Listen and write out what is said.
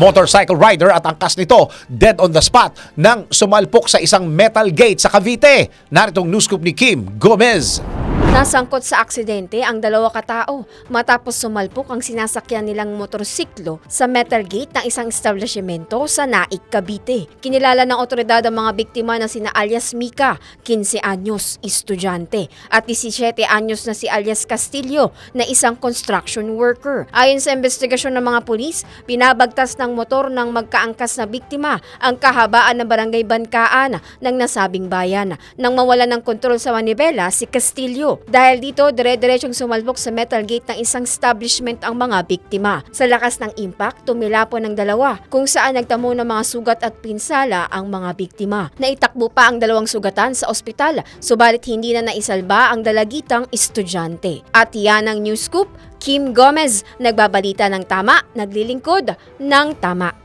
motorcycle rider at angkas nito dead on the spot nang sumalpok sa isang metal gate sa Cavite. Naritong news scoop ni Kim Gomez. Nasangkot sa aksidente ang dalawa katao matapos sumalpok ang sinasakyan nilang motorsiklo sa metal gate ng isang establishmento sa Naik, Cavite. Kinilala ng otoridad ang mga biktima na sina alias Mika, 15 anyos, estudyante, at 17 anyos na si alias Castillo na isang construction worker. Ayon sa investigasyon ng mga pulis, pinabagtas ng motor ng magkaangkas na biktima ang kahabaan ng barangay Bankaan ng nasabing bayan. Nang mawala ng kontrol sa manibela si Castillo. Dahil dito, dire-diretsyong sumalpok sa metal gate ng isang establishment ang mga biktima. Sa lakas ng impact, tumilapon ng dalawa kung saan nagtamo ng mga sugat at pinsala ang mga biktima. Naitakbo pa ang dalawang sugatan sa ospital, subalit hindi na naisalba ang dalagitang estudyante. At yan ang news scoop, Kim Gomez, nagbabalita ng tama, naglilingkod ng tama.